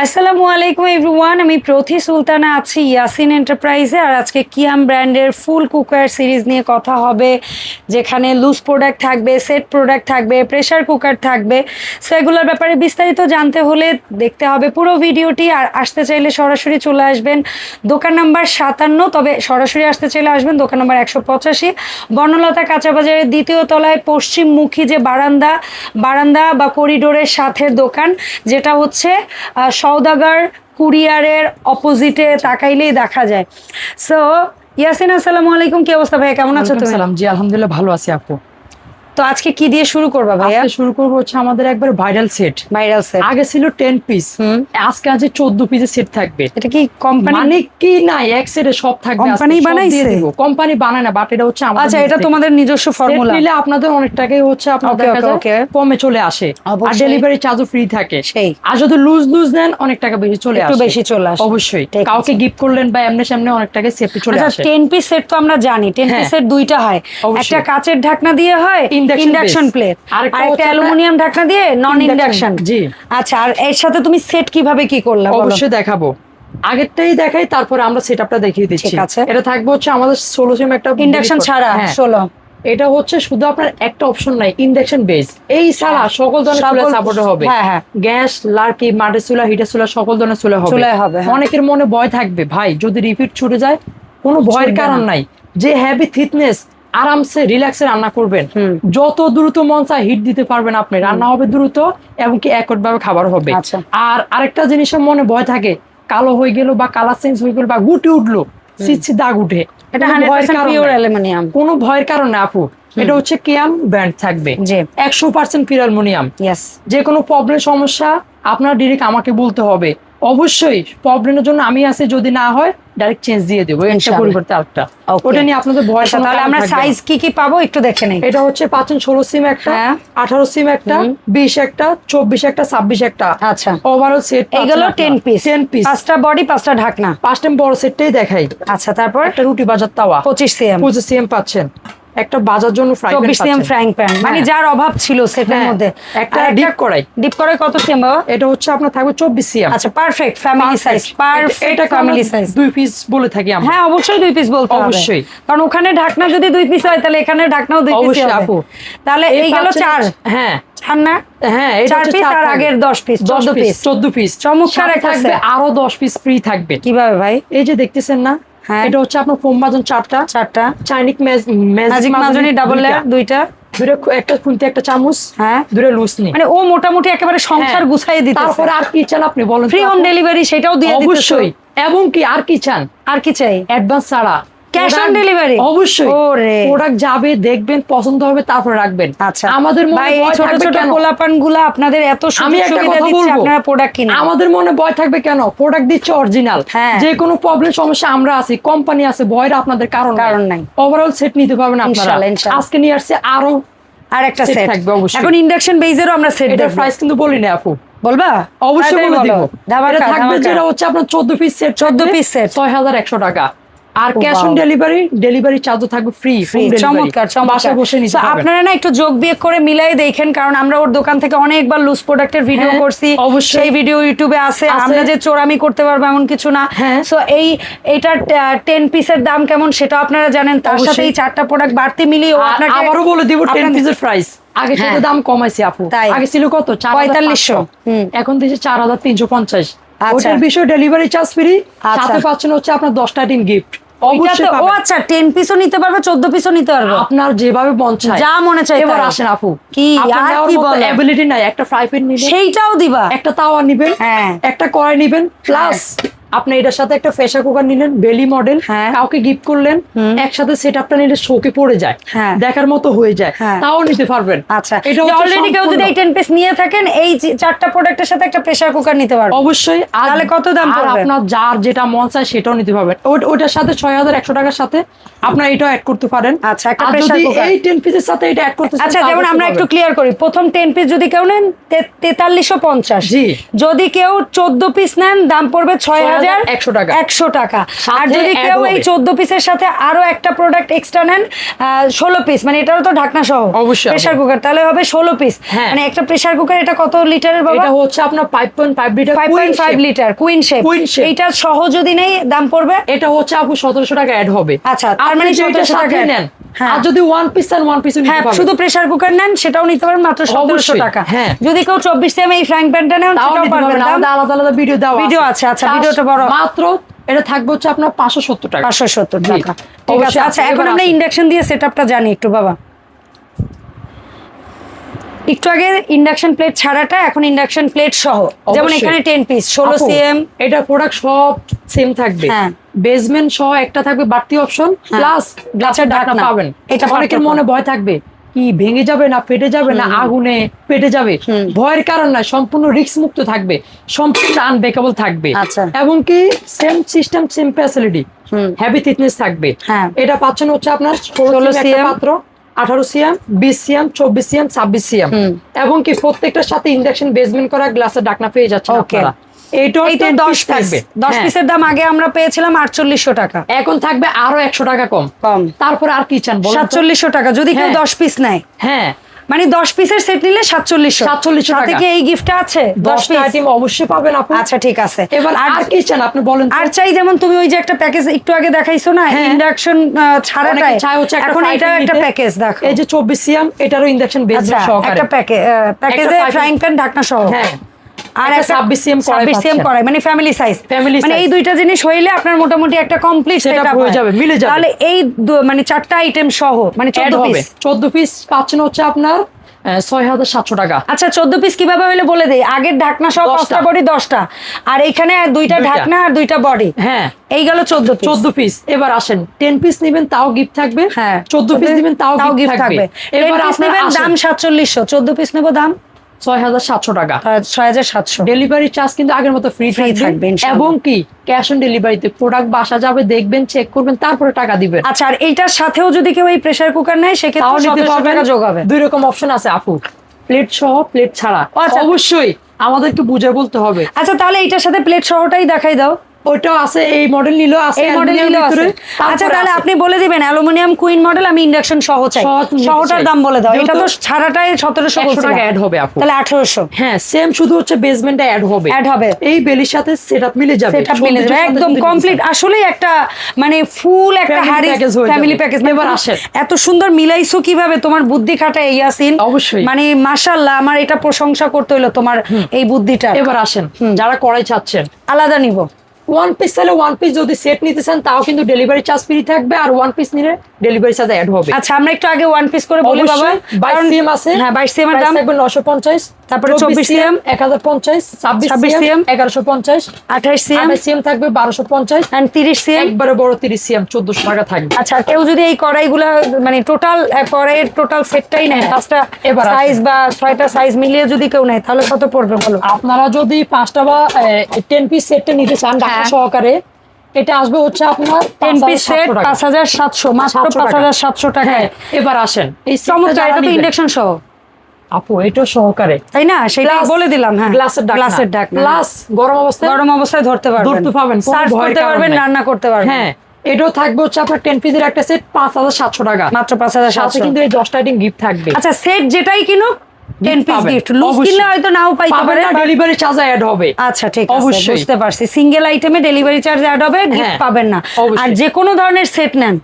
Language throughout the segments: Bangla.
আসসালামু আলাইকুম এভরিওয়ান, আমি প্রথি সুলতানা আছি ইয়াসিন এন্টারপ্রাইজে, আর আজকে কিয়াম ব্র্যান্ডের ফুল কুকার সিরিজ নিয়ে কথা হবে, যেখানে লুজ প্রোডাক্ট থাকবে সেট প্রোডাক্ট থাকবে প্রেসার কুকার থাকবে। সো এগুলোর ব্যাপারে বিস্তারিত জানতে হলে দেখতে হবে পুরো ভিডিওটি, আর আসতে চাইলে সরাসরি চলে আসবেন দোকান নাম্বার সাতান্ন, তবে সরাসরি আসতে চাইলে আসবেন দোকান নাম্বার একশো পঁচাশি বর্ণলতা কাঁচাবাজারের দ্বিতীয় তলায় পশ্চিমমুখী যে বারান্দা বারান্দা বা করিডোরের সাথে দোকান, যেটা হচ্ছে আহ, সওদাগর কুরিয়ারের অপোজিটে তাকাইলেই দেখা যায়। সো ইয়াসিন আসসালামু আলাইকুম কি অবস্থা ভাইয়া? কেমন আছো তুমি? জি আলহামদুলিল্লাহ ভালো আছি আপু। তো আজকে কি দিয়ে শুরু করবা ভাইয়া? আজকে শুরু করব হচ্ছে আমাদের একবার ভাইরাল সেট ভাইরাল সেট আগে ছিল টেন পিস আজকে আছে চোদ্দ পিসের সেট থাকবে। এটা কি কোম্পানি মানে কি নাই এক সেটে সব থাকবে Company বানাইছে? কোম্পানি বানায় না বাট এটা হচ্ছে আমাদের আচ্ছা এটা তোমাদের নিজস্ব ফর্মুলা নিলে আপনাদের অনেক টাকাই হচ্ছে okay. কমে চলে আসে। আর ডেলিভারি চার্জও ফ্রি থাকে। সেই। আর যদি লুজ লুজ নেন অনেক টাকা বেশি চলে একটু আসে। বেশি চলে আসে। অবশ্যই। কাউকে গিফট করলেন বা এমনি সামনে অনেক টাকা সেফটি চলে আচ্ছা আসে। টেন পিস সেট তো আমরা জানি টেন হ্যাঁ। পিসের দুইটা হয়। একটা কাচের ঢাকনা দিয়ে হয় ইন্ডাকশন প্লেট আর একটা অ্যালুমিনিয়াম ঢাকনা দিয়ে নন ইন্ডাকশন জি। আচ্ছা আর এর সাথে তুমি সেট কীভাবে কি করলা অবশ্যই দেখাবো। আগেরটাই দেখাই তারপরে আমরা সেটআপটা দেখিয়ে দিচ্ছি। ঠিক আছে। এটা থাকবে হচ্ছে আমাদের ষোলো সিম একটা ইন্ডাকশন ছাড়া হ্যাঁ। ষোলো এটা হচ্ছে শুধু আপনার একটা অপশন নাই ইন্ডাকশন বেস এই ছাড়া সকল ধরনের চুলা সাপোর্ট হবে। হ্যাঁ। গ্যাস লার্কি মাটির চুলা হিটার চুলা সকল ধরনের চুলা হবে। হ্যাঁ। অনেকের মনে ভয় থাকবে ভাই যদি রিপিট ছুটে যায় কোনো ভয়ের কারণ নাই। যে হ্যাভি থিকনেস আরামসে রিল্যাক্সে রান্না করবেন। যত দ্রুত মন চায় হিট দিতে পারবেন আপনি। রান্না হবে দ্রুত এবং কি একট ভাবে খাবার হবে। আচ্ছা। আর আরেকটা জিনিসের মনে ভয় থাকে কালো হয়ে গেল বা কালার চেঞ্জ হয়ে গেল বা গুটি উঠল দাগ উঠে। এটা কোনো ভয়ের কারণ পিওর নাই। অ্যালুমিনিয়াম কোনো ভয়ের কারণ আপু। এটা হচ্ছে কেয়াম ব্র্যান্ড থাকবে। একশো পার্সেন্ট পিওর অ্যালুমিনিয়াম ইয়েস যে কোনো প্রবলেম সমস্যা আপনার ডিরেক্ট আমাকে বলতে হবে। অবশ্যই প্রবলেমের জন্য আমি আছি যদি না হয় ডাইরেক্ট চেঞ্জ দিয়ে দেবো একটা ইনশাআল্লাহ। পরিবর্তে আরেকটা ওটা নিয়ে আপনাদের ভয় আচ্ছা তাহলে আমরা সাইজ কি কি পাবো একটু দেখে নেই। এটা হচ্ছে পাচ্ছেন ষোলো সিম একটা হ্যাঁ। আঠারো সিম একটা বিশ একটা চব্বিশ একটা ছাব্বিশ একটা। আচ্ছা। ওভারঅল সেট এগুলো টেন পিস টেন পিস পাঁচটা বডি পাঁচটা ঢাকনা। পাঁচটা বড় সেটটাই দেখাই। আচ্ছা তারপর? একটা রুটি বাজার তাওয়া। পঁচিশ সিএম পঁচিশ সিএম পাচ্ছেন। একটা বাজার জন্য ফ্রাই চব্বিশ সিএম ফ্রাইং প্যান মানে হ্যাঁ। যার অভাব ছিল সেটার হ্যাঁ, মধ্যে। একটা। ডিপ করাই কত সিএম বাবা? এটা হচ্ছে আপনার থাকবে চব্বিশ সিএম। আচ্ছা perfect family size perfect family size দুই পিস বলে থাকি আমরা। হ্যাঁ অবশ্যই দুই পিস বলতে হবে। অবশ্যই। কারণ ওখানে ঢাকনা যদি দুই পিস হয় তাহলে এখানে ঢাকনাও দুই পিস অবশ্যই হবে। আপু। তাহলে এই গেল চার। হ্যাঁ। চার না? হ্যাঁ চার আর আগের দশ piece, দশ চোদ্দ piece, piece। পিস চমৎকার একটা থাকবে আরও দশ পিস ফ্রি থাকবে। কীভাবে ভাই? এই যে দেখতেছেন না। এটা হচ্ছে আপনার ফোম মাজন চারটা। চারটা। চাইনিক ম্যাজিক মাজনি ডাবল লেয়ার দুইটা। দুটো একটা খুনতে একটা চামচ। হ্যাঁ। দুটো নেই মানে ও মোটামুটি একেবারে সংসার গুছাইয়ে দিতে তারপরে আর কি চান আপনি বলেন ফ্রি হোম ডেলিভারি সেটাও দিয়ে অবশ্যই। এবং কি আর কি চান? আর কি চাই? অ্যাডভান্স ছাড়া। On Product- delivery? অবশ্যই। ওরে। প্রোডাক্ট যাবে দেখবেন পছন্দ হবে তারপর রাখবেন। আচ্ছা। আমাদের মনে ভয় ছোট ছোট আপনাদের এত সুযোগ সুবিধা দিচ্ছে আপনারা প্রোডাক্ট কিনে আমাদের মনে ভয় থাকবে কেন? প্রোডাক্ট দিচ্ছে অরিজিনাল হ্যাঁ। যে কোনো প্রবলেম সমস্যা আমরা আছি কোম্পানি আছে ভয়ের আপনাদের কারণ কারণ নাই। ওভারঅল সেট নিতে পারবেন আপনারা। আজকে নিয়ে আসছে আরও আর একটা সেট থাকবে অবশ্যই। এখন ইন্ডাকশন বেজেরও আমরা সেট প্রাইস কিন্তু বলি না আপু। বলবা? অবশ্যই বলে দিব। থাকবে যেটা হচ্ছে আপনার 14 পিস সেট 14 piece set। ছয় হাজার একশো টাকা। আর ক্যাশ অন। ডেলিভারি ডেলিভারি চার্জও থাকবে ফ্রি চমৎকার চমৎকার বসে নিতে আপনারা না একটু যোগ বিয়োগ করে মিলাই দেখেন কারণ আমরা ওর দোকান থেকে অনেকবার লুজ প্রোডাক্টের ভিডিও হ্যাঁ, করছি অবশ্যই। সেই ভিডিও ইউটিউবে আছে। আমরা যে চোরামি করতে পারব এমন কিছু না হ্যাঁ। সো এই এটার টেন পিসের দাম কেমন সেটা আপনারা জানেন তার সাথে এই চারটা প্রোডাক্ট বাড়তি মিলিয়ে আপনাকে আবারও বলে দিব টেন পিসের প্রাইস আগে থেকে হ্যাঁ। দাম কমাইছে আপু। আগে ছিল কত চার হাজার 4500 হুম। এখন দিয়েছে চার হাজার তিনশো পঞ্চাশ আচ্ছা। ওটার বিষয় ডেলিভারি চার্জ ফ্রি। সাথে পাচ্ছেন হচ্ছে আপনার দশটা দিন গিফট অবশ্যই ও আচ্ছা টেন পিসও নিতে পারবে চোদ্দ পিসও নিতে পারবে। আপনার যেভাবে মন চায়। যা মনে চায় এবার আসেন আপু। কি? আর কি বলো? অ্যাবিলিটি নাই। একটা ফ্রাই প্যান নিবেন সেইটাও দিবা। একটা তাওয়া নিবেন হ্যাঁ। একটা কড়াই নিবেন প্লাস আপনি এটার সাথে একটা প্রেসার কুকার নিলেন বেলি মডেল হ্যাঁ। কাউকে গিফট করলেন একসাথে সেট আপটা নিলে শোকে পড়ে যায় হ্যাঁ। দেখার মতো হয়ে যায় হ্যাঁ। তাও নিতে পারবেন আচ্ছা এটা অলরেডি কেউ যদি এই সম্পূর্ণ- টেন পিস নিয়ে থাকেন এই চারটা প্রোডাক্টের সাথে একটা প্রেসার কুকার নিতে পারবে অবশ্যই তাহলে কত দাম পড়বে? আপনার যার যেটা মন চায় সেটাও নিতে পারবেন ওইটার সাথে ছয় হাজার একশো টাকার সাথে আপনার এটাও অ্যাড করতে পারেন আচ্ছা, একটা এই টেন পিসের সাথে এটা অ্যাড করতে আচ্ছা যেমন আমরা একটু ক্লিয়ার করি প্রথম পিস যদি কেউ নেন জি। যদি কেউ চোদ্দ পিস নেন দাম পড়বে ছয় হাজার হাজার একশো টাকা। একশো টাকা। আর যদি কেউ এই চোদ্দ পিসের সাথে আরও একটা প্রোডাক্ট এক্সট্রা নেন ষোলো পিস মানে এটারও তো ঢাকনা সহ অবশ্যই। প্রেসার কুকার তাহলে হবে ষোলো পিস হ্যাঁ। মানে একটা প্রেসার কুকার এটা কত লিটারের বাবা? এটা হচ্ছে আপনার five point five litre five point five litre queen shape. এইটা সহ যদি নেই দাম পড়বে? এটা হচ্ছে আপু সতেরোশো টাকা অ্যাড হবে। আচ্ছা, তার মানে যে এটা 1700 সাথে টাকা নেন। আর যদি ওয়ান পিস আর ওয়ান পিস হ্যাঁ শুধু প্রেসার কুকার নেন সেটাও নিতে পারেন মাত্র সতেরোশো অবশ্যই, টাকা। হ্যাঁ। যদি কেউ সেম এই ফ্র্যাঙ্ক প্যানটা নেন সেটাও পারবেন আলাদা আলাদা ভিডিও দাও ভিডিও আছে, আচ্ছা, ভিডিওটা বড়। মাত্র এটা থাকবে হচ্ছে আপনার পাঁচশো সত্তর টাকা। টাকা। ঠিক আছে আচ্ছা এখন আমরা ইন্ডাকশন দিয়ে সেট আপটা জানি একটু বাবা। একটু আগে ইন্ডাকশন প্লেট ছাড়াটা এখন ইন্ডাকশন প্লেট সহ। যেমন এখানে টেন পিস ষোলো আপু, সিএম এটা প্রোডাক্ট সব সেম থাকবে। হ্যাঁ। বেসমেন্ট সহ একটা থাকবে বাড়তি অপশন। প্লাস গ্লাসের ঢাকনা। পাবেন। এটা অনেকের মনে ভয় থাকবে কি ভেঙে যাবে না ফেটে যাবে না আগুনে পেটে যাবে? ভয়ের কারণ না সম্পূর্ণ রিস্ক মুক্ত থাকবে। সম্পূর্ণ আনব্রেকেবল থাকবে। এবং কি same system same facility hmm. Heavy thickness থাকবে। হ্যাঁ। এটা পাচ্ছেন হচ্ছে আপনার ষোলো পাত্র। আঠারো সিএম বিশ সিএম চব্বিশ সিএম ছাব্বিশ সিএম। এবং কি প্রত্যেকটার সাথে ইন্ডাকশন বেসমেন্ট করা গ্লাসের ডাকনা পেয়ে যাচ্ছে. আপনারা। এইটাও এই তো 10 দশ থাকবে। দশ হ্যাঁ। পিসের দাম আগে আমরা পেয়েছিলাম আটচল্লিশশো টাকা। এখন থাকবে আরও একশো টাকা কম। কম। তারপরে আর কি চান সাতচল্লিশ সাতচল্লিশশো টাকা যদি কেউ হ্যাঁ। দশ পিস নেয়। হ্যাঁ। মানে দশ পিসের সেট নিলে সাতচল্লিশশো। 4700 সাথে টাকা। থেকে এই গিফটটা আছে? দশ দশটা পিস আইটেম অবশ্যই পাবেন আপনি। আচ্ছা ঠিক আছে। এবার আর কি চান আপনি বলেন আর চাই যেমন তুমি ওই যে একটা প্যাকেজ একটু আগে দেখাইছো না হ্যাঁ। ইন্ডাকশন ছাড়াটাই? চায় একটা এখন এটা একটা প্যাকেজ দেখো। এই যে চব্বিশ সিএম এটারও ইন্ডাকশন বেস আচ্ছা সহকারে। একটা প্যাকেজ ফ্রাইং প্যান ঢাকনা সহ। হ্যাঁ। আর একটা একটা 26 cm কড়াই 26 cm পাচ্ছেন। মানে ফ্যামিলি সাইজ মানে এই দুইটা জিনিস হইলে আপনার মোটামুটি একটা কমপ্লিট সেটআপ হয়ে যাবে, মিলে যাবে। তাহলে এই মানে চারটা আইটেম সহ মানে 14 পিস চোদ্দ পিস পাচ্ছেন হচ্ছে আপনার ছয় হাজার সাতশো টাকা। আচ্ছা 14 পিস কীভাবে হইলে বলে দেই? আগের ঢাকনা দশটা। পাঁচটা বডি 10টা আর এইখানে দুইটা। ঢাকনা আর দুইটা বডি হ্যাঁ। এই গেল 14 পিস চোদ্দ পিস এবার আসেন টেন পিস নিবেন তাও গিফট থাকবে। হ্যাঁ। চোদ্দ পিস নিবেন তাও গিফট থাকবে। এবার আপনার দাম 4700 14 পিস নেব দাম? ছয় হাজার সাতশো টাকা। 6700 ডেলিভারি চার্জ কিন্তু আগের মতো ফ্রি ফ্রি থাকবে, এবং কি? ক্যাশ অন ডেলিভারিতে প্রোডাক্ট বাসা যাবে দেখবেন চেক করবেন তারপরে টাকা দিবেন। আচ্ছা আর এইটার সাথেও যদি কেউ এই প্রেসার কুকার নেয় সেক্ষেত্রে নিতে 1700 পারবেন। টাকা যোগ হবে। দুই রকম অপশন আছে আপু। প্লেট সহ প্লেট ছাড়া। আচ্ছা। অবশ্যই। আমাদেরকে বুঝে বলতে হবে। আচ্ছা তাহলে এটার সাথে প্লেট সহটাই দেখাই দাও। ওইটাও আছে এই মডেল নিলেও আছে এই মডেল নিলেও আছে। আচ্ছা তাহলে আপনি বলে দিবেন অ্যালুমিনিয়াম কুইন মডেল আমি ইন্ডাকশন সহ চাই। সহটার দাম বলে দাও। এটা তো ছাড়াটাই সতেরোশো 100 টাকা অ্যাড হবে আপু। তাহলে আঠারোশো। হ্যাঁ সেম শুধু হচ্ছে বেসমেন্টে অ্যাড হবে। অ্যাড হবে। এই বেলির সাথে সেটআপ মিলে যাবে। সেটা মিলে যাবে। একদম কমপ্লিট আসলেই একটা মানে ফুল একটা হয়ে ফ্যামিলি প্যাকেজ এবার আসেন। এত সুন্দর মিলাইছো কীভাবে? তোমার বুদ্ধি খাটায় ইয়াসিন। অবশ্যই। মানে মাশাল্লাহ আমার এটা প্রশংসা করতে হইল তোমার এই বুদ্ধিটা এবার আসেন। যারা করাই চাচ্ছেন। আলাদা নিব। ওয়ান পিস তাহলে ওয়ান পিস যদি সেট নিতে চান তাও কিন্তু ডেলিভারি চার্জ ফ্রি থাকবে আর ওয়ান পিস নিলে ডেলিভারি চার্জ অ্যাড হবে। আচ্ছা আমরা একটু আগে ওয়ান পিস করে বলি বাবা। বাইশ সিএম আছে। হ্যাঁ বাইশ সিএম এর দাম থাকবে নশো পঞ্চাশ। তারপরে 24 CM, এক হাজার পঞ্চাশ ছাব্বিশ সিএম এগারোশো পঞ্চাশ আঠাশ সিএম সিএম থাকবে বারোশো পঞ্চাশ অ্যান্ড তিরিশ সিএম। একবারে বড় তিরিশ সিএম চোদ্দশো টাকা থাকবে। আচ্ছা কেউ যদি এই কড়াইগুলো মানে টোটাল কড়াইয়ের টোটাল সেটটাই নেয় পাঁচটা এবার সাইজ বা ছয়টা সাইজ মিলিয়ে যদি কেউ নেয় তাহলে কত পড়বে বলো? আপনারা যদি পাঁচটা বা টেন পিস সেটটা নিতে চান ঢাকা হ্যাঁ। সহকারে এটা আসবে হচ্ছে আপনার টেন পিস সেট পাঁচ হাজার সাতশো মাত্র পাঁচ হাজার সাতশো টাকায়। এবার আসেন। এই চমৎকার এটা তো ইন্ডাকশন সহ। আপু এটা সহকারে। তাই না? সেটা বলে দিলাম হ্যাঁ। গ্লাসের ডাক গ্লাসের ডাক প্লাস গরম অবস্থায় গরম অবস্থায় ধরতে পারবেন। ধরতে পারবেন, সার্ভ করতে পারবেন রান্না করতে পারবেন। হ্যাঁ এটাও থাকবে হচ্ছে আপনার টেন পিসের একটা সেট পাঁচ হাজার সাতশো টাকা। মাত্র পাঁচ হাজার সাতশো। কিন্তু এই দশটা আইটেম গিফট থাকবে। আচ্ছা সেট যেটাই কিনুক টেন পিস গিফট লুজ কিনলে হয়তো নাও পাইতে পারে ডেলিভারি চার্জ অ্যাড হবে। আচ্ছা ঠিক আছে অবশ্যই। বুঝতে পারছি। সিঙ্গেল আইটেমে ডেলিভারি চার্জ অ্যাড হবে গিফট হ্যাঁ, পাবেন না। আর যে কোনো ধরনের সেট নেন।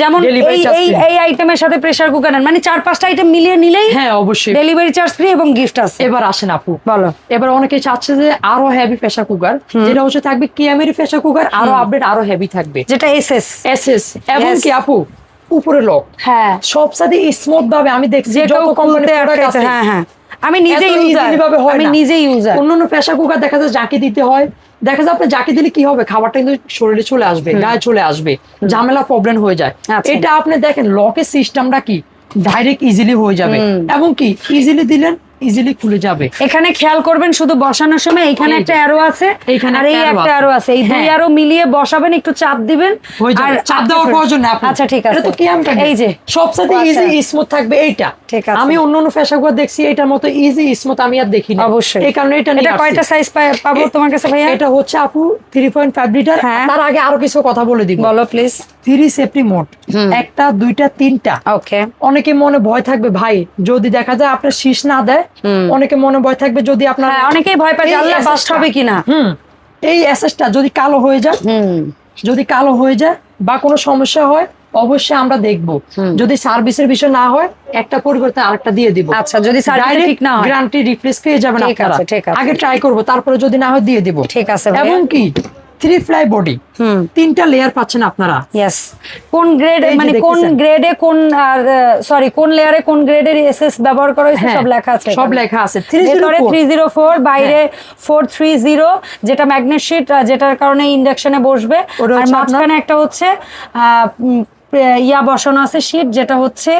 যেমন এই এই আইটেমের সাথে প্রেসার কুকার নেন। মানে চার পাঁচটা আইটেম মিলিয়ে নিলেই হ্যাঁ অবশ্যই। ডেলিভারি চার্জ ফ্রি এবং গিফট আছে। এবার আসেন আপু। বলো। এবার অনেকে চাচ্ছে যে আরও হেভি প্রেসার কুকার যেটা হচ্ছে থাকবে কিয়ামেরি প্রেসার কুকার আরও আপডেট আরও হেভি থাকবে। যেটা এসএস এসএস এবং. কি আপু? উপরে লক হ্যাঁ। সব সাথে স্মুথ ভাবে আমি দেখছি যত হ্যাঁ হ্যাঁ। আমি নিজে ইউজার আমি নিজে ইউজার অন্যান্য প্রেসার কুকার দেখা যায় জাকি দিতে হয়। দেখা যায় আপনি জাকি দিলে কি হবে? খাবারটা কিন্তু শরীরে চলে আসবে গায়ে চলে আসবে। ঝামেলা প্রবলেম হয়ে যায়। আচ্ছা। এটা আপনি দেখেন লকের সিস্টেমটা কি? ডাইরেক্ট ইজিলি হয়ে যাবে। এবং কি? ইজিলি দিলেন ইজিলি খুলে যাবে। এখানে খেয়াল করবেন শুধু বসানোর সময় এখানে একটা অ্যারো আছে এইখানে আর এই একটা। অ্যারো আছে। এই দুই। অ্যারো মিলিয়ে বসাবেন একটু চাপ দিবেন। যাবে। চাপ দেওয়ার প্রয়োজন আপু। আচ্ছা ঠিক আছে এটা তো কি আমটা এই যে সবসাথে আচ্ছা। ইজি স্মুথ থাকবে এইটা। ঠিক আছে। আমি অন্য অন্য ফ্যাশনগুলো দেখছি এটার মতো ইজি স্মুথ আমি আর দেখিনি। অবশ্যই। এই কারণে এটা এটা কয়টা সাইজ পাবো তোমার কাছে ভাইয়া? এটা হচ্ছে আপু থ্রি পয়েন্ট ফাইভ লিটার হ্যাঁ। তার আগে আরও কিছু কথা বলে দিব। বলো প্লিজ থ্রি সেফটি মোড একটা দুইটা তিনটা। ওকে অনেকে মনে ভয় থাকবে ভাই যদি দেখা যায় আপনার শীষ না দেয়। অনেকে মনে ভয় থাকবে যদি আপনার হ্যাঁ অনেকেই ভয় পায় যে আল্লাহ বাস্ট হবে কিনা। এই অ্যাসেসটা যদি কালো হয়ে যায় যদি কালো হয়ে যায় বা কোনো সমস্যা হয় অবশ্যই আমরা দেখব। যদি সার্ভিসের বিষয় না হয় একটা পরিবর্তে আরেকটা দিয়ে দিব। আচ্ছা যদি সার্ভিস ঠিক না হয়। গ্যারান্টি রিপ্লেস পেয়ে যাবেন আপনারা। আগে ট্রাই করব তারপরে যদি না হয় দিয়ে দিব। ঠিক আছে এবং কি? থ্রি ফ্লাই বডি তিনটা লেয়ার পাচ্ছেন আপনারা। ইয়েস কোন গ্রেড মানে কোন গ্রেডে কোন সরি কোন লেয়ারে কোন গ্রেডের এসএস ব্যবহার করা হয়েছে হ্যাঁ, সব লেখা আছে সব লেখা আছে। ভেতরে 304 থ্রি জিরো ফোর বাইরে ফোর থ্রি জিরো যেটা ম্যাগনেট শিট যেটার কারণে ইন্ডাকশনে বসবে। আর মাঝখানে একটা হচ্ছে আহ, ইয়া বসানো আছে শিট যেটা হচ্ছে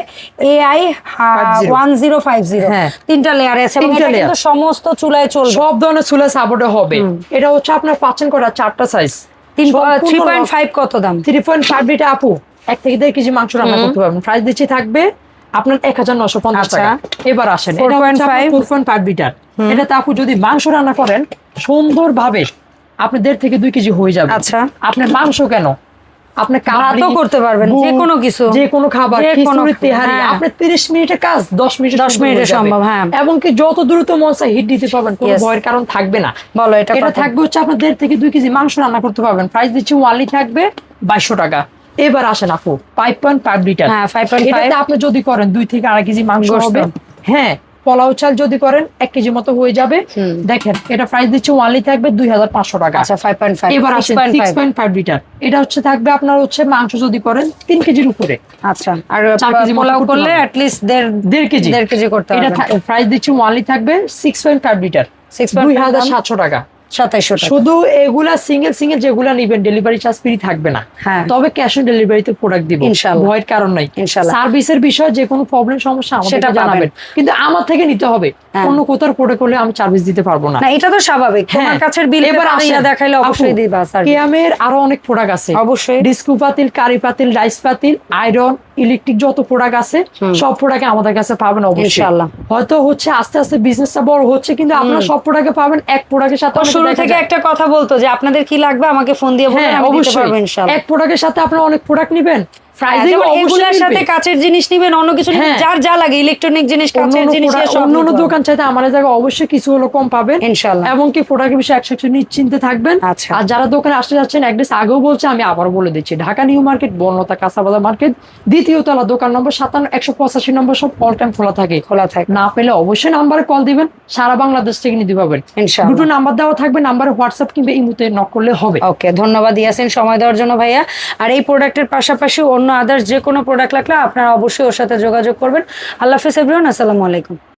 AI 50 one zero five zero. তিনটা লেয়ার আছে কিন্তু সমস্ত চুলায় চলবে। সব ধরনের চুলা সাপোর্টে হবে। এটা হচ্ছে আপনার পাচ্ছেন করা চারটা সাইজ থ্রি পয়েন্ট ফাইভ কত দাম? থ্রি পয়েন্ট ফাইভ লিটার আপু এক থেকে দেড় কেজি মাংস রান্না করতে পারবেন। প্রাইস দিচ্ছি থাকবে আপনার এক হাজার নশো পঞ্চাশ আচ্ছা। টাকা। এবার আসেন 4.5 ফোর পয়েন্ট ফাইভ লিটার। এটাতে আপু যদি মাংস রান্না করেন সুন্দর ভাবে আপনি দেড় থেকে দুই কেজি হয়ে যাবে। আচ্ছা। আপনার মাংস কেন? আপনি ভাতও করতে পারবেন, যে কোনো কিছু। যে কোনো খাবার খিচুড়ি তেহারি হ্যাঁ। কাজ দশ মিনিটে 10 মিনিটে সম্ভব, হ্যাঁ। এবং কি যত দ্রুত মশা হিট দিতে পারবেন কোনো ভয়ের কারণ থাকবে না বলো এটা এটা কত? থাকবে হচ্ছে আপনার দেড় থেকে দুই কেজি মাংস রান্না করতে পারবেন প্রাইস দিচ্ছি ওয়ানলি থাকবে টাকা এবার আসেন আপু ফাইভ পয়েন্ট ফাইভ লিটার হ্যাঁ, 5.5 এটাতে আপনি যদি করেন দুই থেকে আড়াই কেজি মাংস। হবে হ্যাঁ পোলাও চাল যদি করেন এক কেজি মতো হয়ে যাবে। দেখেন এটা প্রাইস দিচ্ছে ওয়ানলি থাকবে দুই হাজার পাঁচশো টাকা। আচ্ছা এবার আসেন সিক্স পয়েন্ট ফাইভ লিটার এটা হচ্ছে থাকবে আপনার হচ্ছে মাংস যদি করেন তিন কেজির উপরে। আচ্ছা আর পোলাও করলে। অ্যাটলিস্ট দেড় দেড় কেজি। দেড় কেজি করতে এটা প্রাইস দিচ্ছে ওয়ানলি থাকবে সিক্স পয়েন্ট ফাইভ লিটার 6.5 দুই হাজার সাতশো টাকা। সাতাইশশো টাকা শুধু এগুলা সিঙ্গেল সিঙ্গেল যেগুলা নিবেন ডেলিভারি চার্জ ফ্রি থাকবে না হ্যাঁ। তবে ক্যাশ অন ডেলিভারিতে প্রোডাক্ট দিব ইনশাআল্লাহ। ভয়ের কারণ নাই ইনশাআল্লাহ। সার্ভিসের বিষয়ে যে কোনো প্রবলেম সমস্যা সেটা আমাদের জানাবেন কিন্তু আমার থেকে নিতে হবে। অন্য কোথাও প্রোডাক্ট করলে আমি সার্ভিস দিতে পারব না। এটা তো স্বাভাবিক। তোমার হ্যাঁ। কাছের বিল এবার আসেন। দেখাইলে অবশ্যই দিবা স্যার কেয়ামের আরও অনেক প্রোডাক্ট আছে। অবশ্যই। ডিস্কু পাতিল কারি পাতিল রাইস পাতিল আয়রন ইলেকট্রিক যত প্রোডাক্ট আছে সব প্রোডাক্ট আমাদের কাছে পাবেন অবশ্যই। হয়তো হচ্ছে আস্তে আস্তে বিজনেসটা বড় হচ্ছে কিন্তু আপনারা সব প্রোডাক্টে পাবেন এক প্রোডাক্টের সাথে শুরু থেকে একটা কথা বলতো যে আপনাদের কি লাগবে আমাকে ফোন দিয়ে বলবেন হ্যাঁ আমি দিতে অবশ্যই। পারব ইনশাআল্লাহ। এক প্রোডাক্টের সাথে আপনারা অনেক প্রোডাক্ট নেবেন। হ্যাঁ, অবশ্যই এগুলার সাথে কাচের জিনিস নিবেন অন্য কিছু নিবেন হ্যাঁ। যার যা লাগে ইলেকট্রনিক জিনিস কাচের জিনিস অন্য অন্য দোকান চাইতে আমাদের জায়গায় অবশ্যই কিছু হলো কম পাবেন। ইনশাআল্লাহ। এবং কি প্রোডাক্টের বিষয়ে একশো একশো নিশ্চিন্তে থাকবেন। আচ্ছা। আর যারা দোকানে আসতে যাচ্ছেন অ্যাড্রেস আগেও বলছে আমি আবার বলে দিচ্ছি। ঢাকা নিউ মার্কেট বর্ণতা কাঁচাবাজার মার্কেট দ্বিতীয় তলা দোকান নম্বর সাতান্ন একশো পঁচাশি নম্বর সব অল টাইম খোলা থাকে। খোলা থাকে। না পেলে অবশ্যই নাম্বারে কল দিবেন সারা বাংলাদেশ থেকে নিতে পারবেন। দুটো নাম্বার দেওয়া থাকবে নাম্বারে হোয়াটসঅ্যাপ কিংবা ইমুতে নক করলে হবে। ওকে ধন্যবাদ ইয়াসিন সময় দেওয়ার জন্য ভাইয়া। আর এই প্রোডাক্টের পাশাপাশি অন্য আদার্স যে কোনো প্রোডাক্ট লাগলে আপনারা অবশ্যই ওর সাথে যোগাযোগ করবেন। আল্লাহ হাফিজ এভরিওয়ান আসসালামু আলাইকুম।